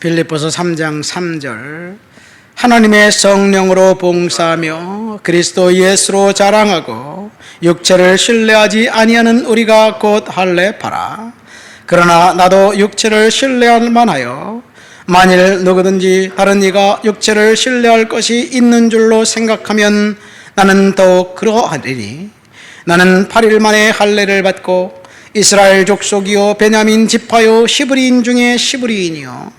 빌립보서 3장 3절. 하나님의 성령으로 봉사하며 그리스도 예수로 자랑하고 육체를 신뢰하지 아니하는 우리가 곧 할례파라 그러나 나도 육체를 신뢰할 만하여 만일 누구든지 다른 이가 육체를 신뢰할 것이 있는 줄로 생각하면 나는 더욱 그러하리니 나는 8일 만에 할례를 받고 이스라엘 족속이요 베냐민 지파요 시브리인 중에 시브리인이요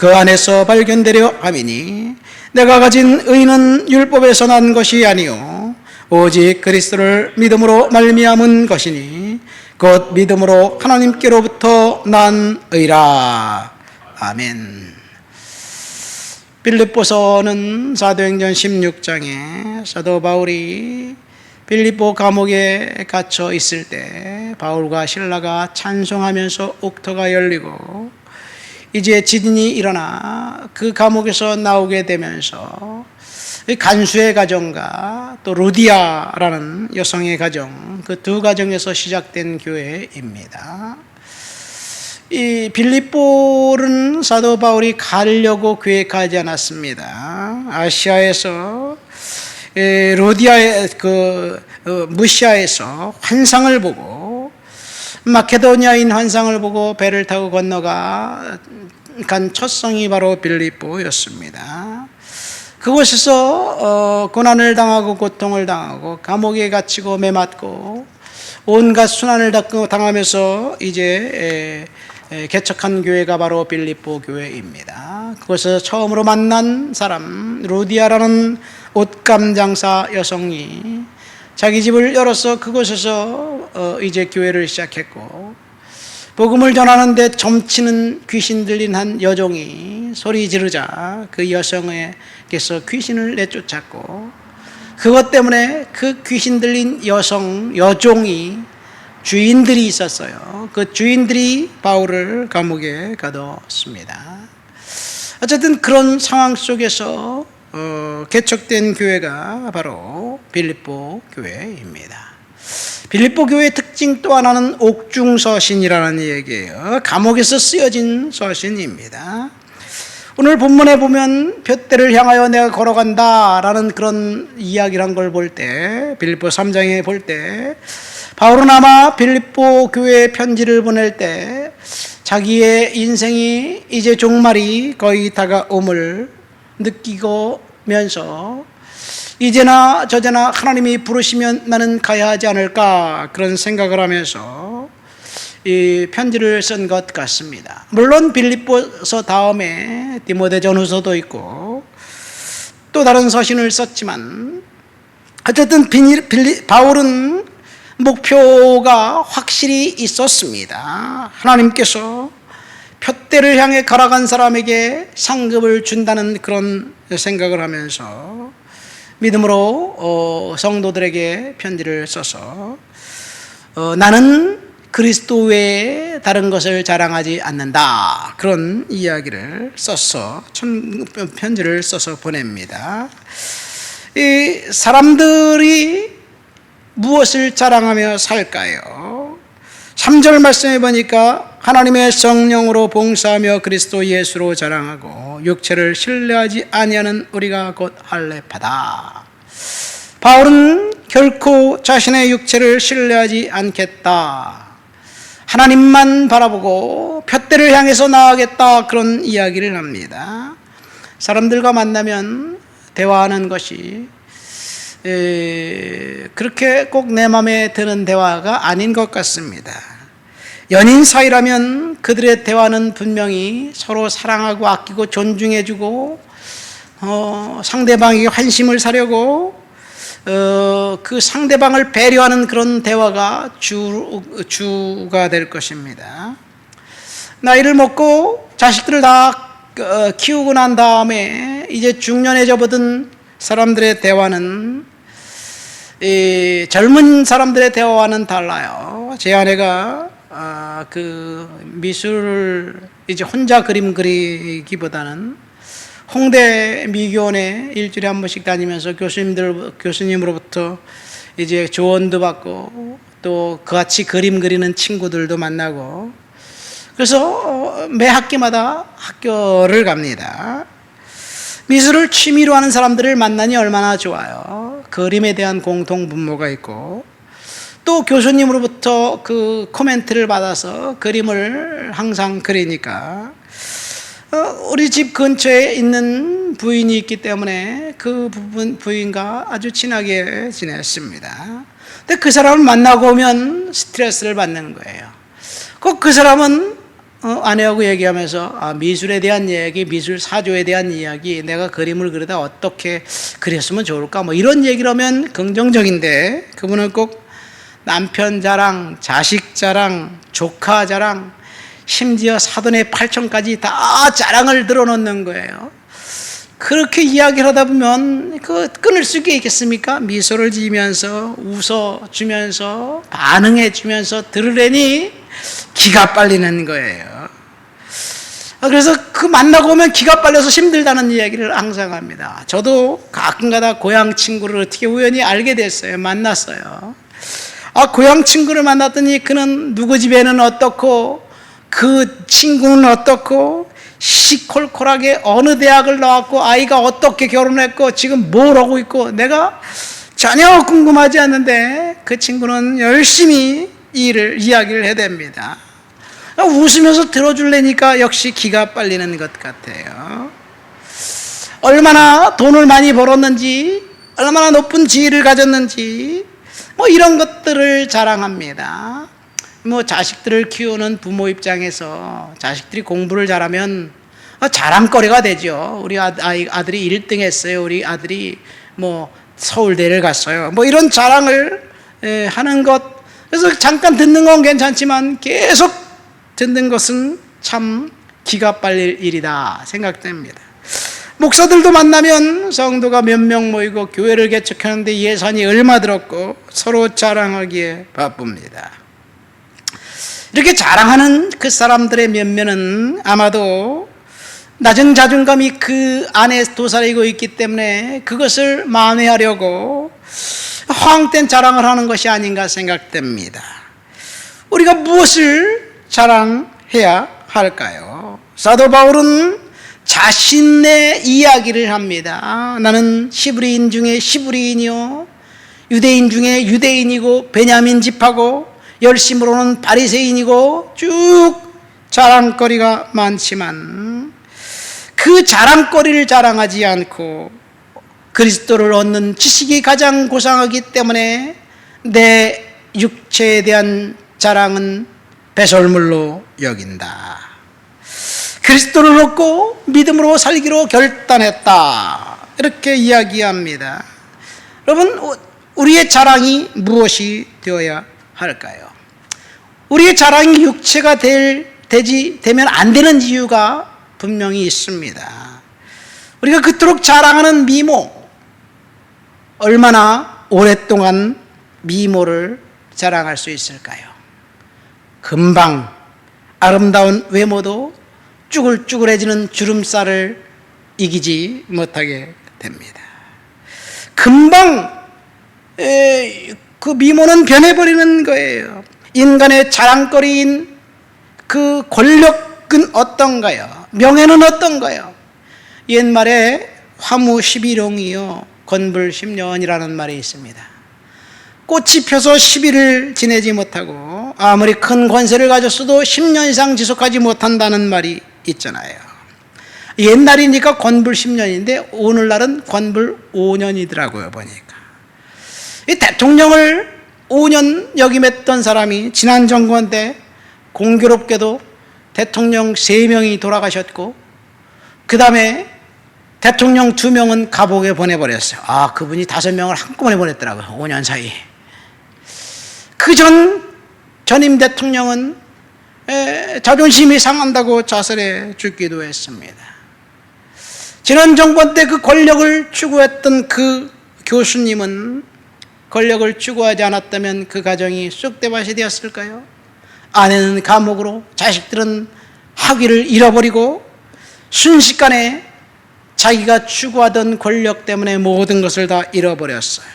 그 안에서 발견되려 함이니 내가 가진 의는 율법에서 난 것이 아니요 오직 그리스도를 믿음으로 말미암은 것이니 곧 믿음으로 하나님께로부터 난 의라 아멘. 빌립보서는 사도행전 16장에 사도 바울이 빌립보 감옥에 갇혀 있을 때 바울과 신라가 찬송하면서 옥터가 열리고 이제 지진이 일어나 그 감옥에서 나오게 되면서 간수의 가정과 또 루디아라는 여성의 가정 그 두 가정에서 시작된 교회입니다. 이 빌립보는 사도 바울이 가려고 계획하지 않았습니다. 아시아에서 에, 로디아의 그 어, 무시아에서 환상을 보고 마케도니아인 환상을 보고 배를 타고 건너가 간 첫 성이 바로 빌립보였습니다. 그곳에서 어, 고난을 당하고 고통을 당하고 감옥에 갇히고 매맞고 온갖 순환을 당하면서 이제 개척한 교회가 바로 빌립보 교회입니다. 그곳에서 처음으로 만난 사람 루디아라는 옷감 장사 여성이 자기 집을 열어서 그곳에서 어, 이제 교회를 시작했고 복음을 전하는데 점치는 귀신 들린 한 여종이 소리 지르자 그 여성에게서 귀신을 내쫓았고 그것 때문에 그 귀신 들린 여성 여종이 주인들이 있었어요. 그 주인들이 바울을 감옥에 가뒀습니다. 어쨌든 그런 상황 속에서 어, 개척된 교회가 바로 빌립보 교회입니다. 빌립보 교회의 특징 또 하나는 옥중 서신이라는 얘기예요. 감옥에서 쓰여진 서신입니다. 오늘 본문에 보면 둯대를 향하여 내가 걸어간다라는 그런 이야기를 한 걸 볼 때, 빌립보 3장에 볼 때, 바울은 아마 빌립보 교회에 편지를 보낼 때 자기의 인생이 이제 종말이 거의 다가옴을 느끼고면서 이제나 저제나 하나님이 부르시면 나는 가야 하지 않을까 그런 생각을 하면서 이 편지를 쓴 것 같습니다. 물론 빌립보서 다음에 디모데전후서도 있고 또 다른 서신을 썼지만 어쨌든 빌리, 바울은 목표가 확실히 있었습니다. 하나님께서 표대를 향해 걸어간 사람에게 상급을 준다는 그런 생각을 하면서 믿음으로 어, 성도들에게 편지를 써서 어, 나는 그리스도 외에 다른 것을 자랑하지 않는다 그런 이야기를 써서 편지를 써서 보냅니다. 이 사람들이 무엇을 자랑하며 살까요? 3절 말씀해 보니까 하나님의 성령으로 봉사하며 그리스도 예수로 자랑하고 육체를 신뢰하지 아니하는 우리가 곧 할례파다. 바울은 결코 자신의 육체를 신뢰하지 않겠다. 하나님만 바라보고 푯대를 향해서 나아가겠다 그런 이야기를 합니다. 사람들과 만나면 대화하는 것이 에, 그렇게 꼭 내 마음에 드는 대화가 아닌 것 같습니다. 연인 사이라면 그들의 대화는 분명히 서로 사랑하고 아끼고 존중해주고 어, 상대방에게 환심을 사려고 어, 그 상대방을 배려하는 그런 대화가 주, 주가 될 것입니다. 나이를 먹고 자식들을 다 어, 키우고 난 다음에 이제 중년에 접어든 사람들의 대화는 이 젊은 사람들의 대화와는 달라요. 제 아내가 아, 그 미술을 이제 혼자 그림 그리기보다는 홍대 미교원에 일주일에 한 번씩 다니면서 교수님들 교수님으로부터 이제 조언도 받고 또 그같이 그림 그리는 친구들도 만나고 그래서 매 학기마다 학교를 갑니다. 미술을 취미로 하는 사람들을 만나니 얼마나 좋아요. 그림에 대한 공통 분모가 있고 또 교수님으로부터 그 코멘트를 받아서 그림을 항상 그리니까 어, 우리 집 근처에 있는 부인이 있기 때문에 그 부분 부인과 아주 친하게 지냈습니다. 근데 그 사람을 만나고 오면 스트레스를 받는 거예요. 꼭 그 사람은 어, 아내하고 얘기하면서 아, 미술에 대한 얘기, 미술 사조에 대한 이야기, 내가 그림을 그리다 어떻게 그렸으면 좋을까, 뭐 이런 얘기를 하면 긍정적인데 그분은 꼭 남편 자랑, 자식 자랑, 조카 자랑, 심지어 사돈의 팔촌까지 다 자랑을 들어놓는 거예요. 그렇게 이야기를 하다 보면 그 끊을 수가 있겠습니까? 미소를 지으면서 웃어 주면서 반응해 주면서 들으려니 기가 빨리는 거예요. 아, 그래서 그 만나고 오면 기가 빨려서 힘들다는 이야기를 항상 합니다. 저도 가끔가다 고향 친구를 어떻게 우연히 알게 됐어요. 만났어요. 아, 고향 친구를 만났더니 그는 누구 집에는 어떻고 그 친구는 어떻고 시콜콜하게 어느 대학을 나왔고 아이가 어떻게 결혼했고 지금 뭘 하고 있고 내가 전혀 궁금하지 않는데 그 친구는 열심히 일을 이야기를 해댑니다. 웃으면서 들어줄래니까 역시 기가 빨리는 것 같아요. 얼마나 돈을 많이 벌었는지, 얼마나 높은 지위를 가졌는지, 뭐 이런 것들을 자랑합니다. 뭐 자식들을 키우는 부모 입장에서 자식들이 공부를 잘하면 자랑거리가 되죠. 우리 아들이 1등 했어요. 우리 아들이 뭐 서울대를 갔어요. 뭐 이런 자랑을 하는 것. 그래서 잠깐 듣는 건 괜찮지만 계속 듣는 것은 참 기가 빨릴 일이다 생각됩니다. 목사들도 만나면 성도가 몇 명 모이고 교회를 개척하는데 예산이 얼마 들었고 서로 자랑하기에 바쁩니다. 이렇게 자랑하는 그 사람들의 면면은 아마도 낮은 자존감이 그 안에 도사리고 있기 때문에 그것을 만회하려고 허황된 자랑을 하는 것이 아닌가 생각됩니다. 우리가 무엇을 자랑해야 할까요? 사도 바울은 자신의 이야기를 합니다. 나는 시브리인 중에 시브리인이요. 유대인 중에 유대인이고 베냐민 집하고 열심으로는 바리새인이고 쭉 자랑거리가 많지만 그 자랑거리를 자랑하지 않고 그리스도를 얻는 지식이 가장 고상하기 때문에 내 육체에 대한 자랑은 배설물로 여긴다. 그리스도를 얻고 믿음으로 살기로 결단했다. 이렇게 이야기합니다. 여러분, 우리의 자랑이 무엇이 되어야 할까요? 우리의 자랑이 육체가 될, 되지, 되면 안 되는 이유가 분명히 있습니다. 우리가 그토록 자랑하는 미모, 얼마나 오랫동안 미모를 자랑할 수 있을까요? 금방 아름다운 외모도 쭈글쭈글해지는 주름살을 이기지 못하게 됩니다. 금방 그 미모는 변해버리는 거예요. 인간의 자랑거리인 그 권력은 어떤가요? 명예는 어떤가요? 옛말에 화무 11홍이요 건불 10년이라는 말이 있습니다. 꽃이 펴서 10일을 지내지 못하고 아무리 큰 권세를 가졌어도 10년 이상 지속하지 못한다는 말이 있잖아요. 옛날이니까 권불 10년인데 오늘날은 권불 5년이더라고요 보니까. 이 대통령을 5년 역임했던 사람이 지난 정권 때 공교롭게도 대통령 3명이 돌아가셨고 그 다음에 대통령 2명은 감옥에 보내버렸어요. 아 그분이 5명을 한꺼번에 보냈더라고요. 5년 사이. 그 전 전임 대통령은 자존심이 상한다고 자살해 죽기도 했습니다. 지난 정권 때 그 권력을 추구했던 그 교수님은 권력을 추구하지 않았다면 그 가정이 쑥대밭이 되었을까요? 아내는 감옥으로, 자식들은 학위를 잃어버리고 순식간에 자기가 추구하던 권력 때문에 모든 것을 다 잃어버렸어요.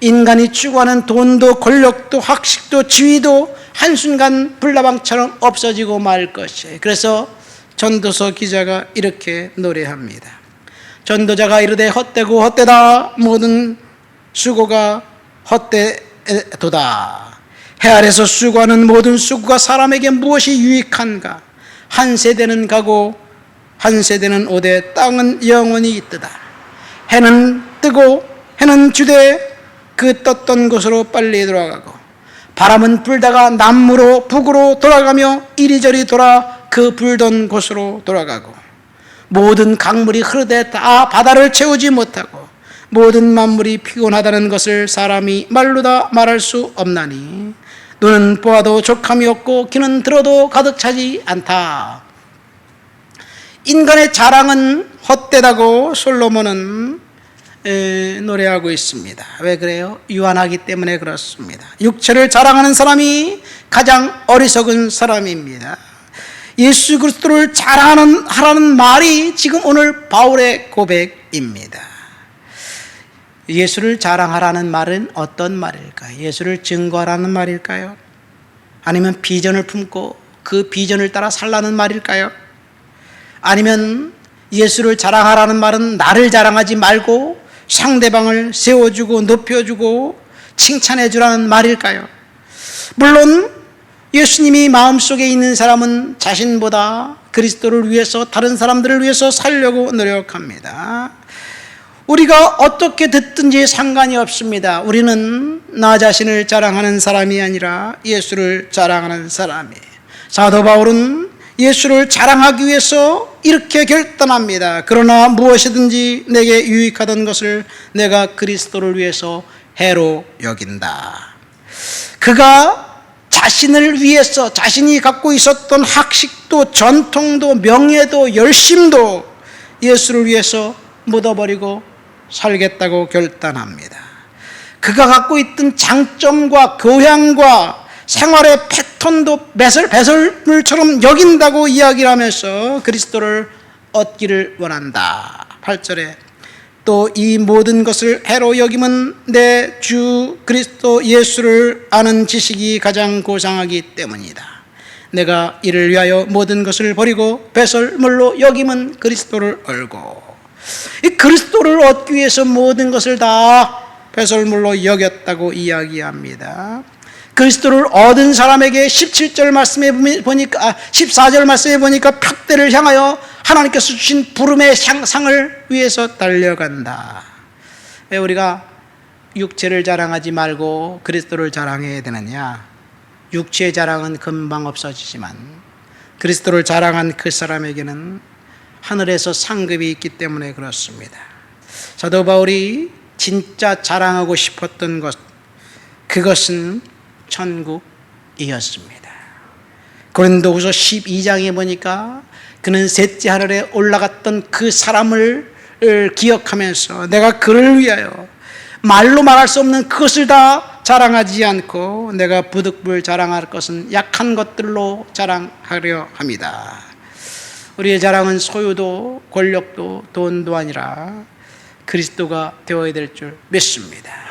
인간이 추구하는 돈도 권력도 학식도 지위도 한순간 불나방처럼 없어지고 말 것이에요. 그래서 전도서 기자가 이렇게 노래합니다. 전도자가 이르되 헛되고 헛되다 모든 수고가 헛되도다. 해 아래서 수고하는 모든 수고가 사람에게 무엇이 유익한가? 한 세대는 가고 한 세대는 오되 땅은 영원히 있다. 해는 뜨고 해는 주되 그 떴던 곳으로 빨리 돌아가고 바람은 불다가 남무로 북으로 돌아가며 이리저리 돌아 그 불던 곳으로 돌아가고 모든 강물이 흐르되 다 바다를 채우지 못하고 모든 만물이 피곤하다는 것을 사람이 말로 다 말할 수 없나니 눈은 보아도 족함이 없고 귀는 들어도 가득 차지 않다. 인간의 자랑은 헛되다고 솔로몬은 에, 노래하고 있습니다. 왜 그래요? 유한하기 때문에 그렇습니다. 육체를 자랑하는 사람이 가장 어리석은 사람입니다. 예수 그리스도를 자랑하는 하라는 말이 지금 오늘 바울의 고백입니다. 예수를 자랑하라는 말은 어떤 말일까요? 예수를 증거하라는 말일까요? 아니면 비전을 품고 그 비전을 따라 살라는 말일까요? 아니면 예수를 자랑하라는 말은 나를 자랑하지 말고 상대방을 세워주고 높여주고 칭찬해주라는 말일까요? 물론 예수님이 마음속에 있는 사람은 자신보다 그리스도를 위해서 다른 사람들을 위해서 살려고 노력합니다. 우리가 어떻게 듣든지 상관이 없습니다. 우리는 나 자신을 자랑하는 사람이 아니라 예수를 자랑하는 사람이에요. 사도 바울은 예수를 자랑하기 위해서 이렇게 결단합니다. 그러나 무엇이든지 내게 유익하던 것을 내가 그리스도를 위해서 해로 여긴다. 그가 자신을 위해서 자신이 갖고 있었던 학식도 전통도 명예도 열심도 예수를 위해서 묻어버리고 살겠다고 결단합니다. 그가 갖고 있던 장점과 교양과 생활의 패 턴도 배설, 배설물처럼 여긴다고 이야기를 하면서 그리스도를 얻기를 원한다. 8절에 또 이 모든 것을 해로 여김은 내 주 그리스도 예수를 아는 지식이 가장 고상하기 때문이다. 내가 이를 위하여 모든 것을 버리고 배설물로 여김은 그리스도를 알고 이 그리스도를 얻기 위해서 모든 것을 다 배설물로 여겼다고 이야기합니다. 그리스도를 얻은 사람에게 17절 말씀에 보니까 아, 14절 말씀에 보니까 벽대를 향하여 하나님께서 주신 부름의 상을 위해서 달려간다. 왜 우리가 육체를 자랑하지 말고 그리스도를 자랑해야 되느냐? 육체의 자랑은 금방 없어지지만 그리스도를 자랑한 그 사람에게는 하늘에서 상급이 있기 때문에 그렇습니다. 사도 바울이 진짜 자랑하고 싶었던 것, 그것은 천국이었습니다. 고린도후서 12장에 보니까 그는 셋째 하늘에 올라갔던 그 사람을 기억하면서 내가 그를 위하여 말로 말할 수 없는 그것을 다 자랑하지 않고 내가 부득불 자랑할 것은 약한 것들로 자랑하려 합니다. 우리의 자랑은 소유도 권력도 돈도 아니라 그리스도가 되어야 될 줄 믿습니다.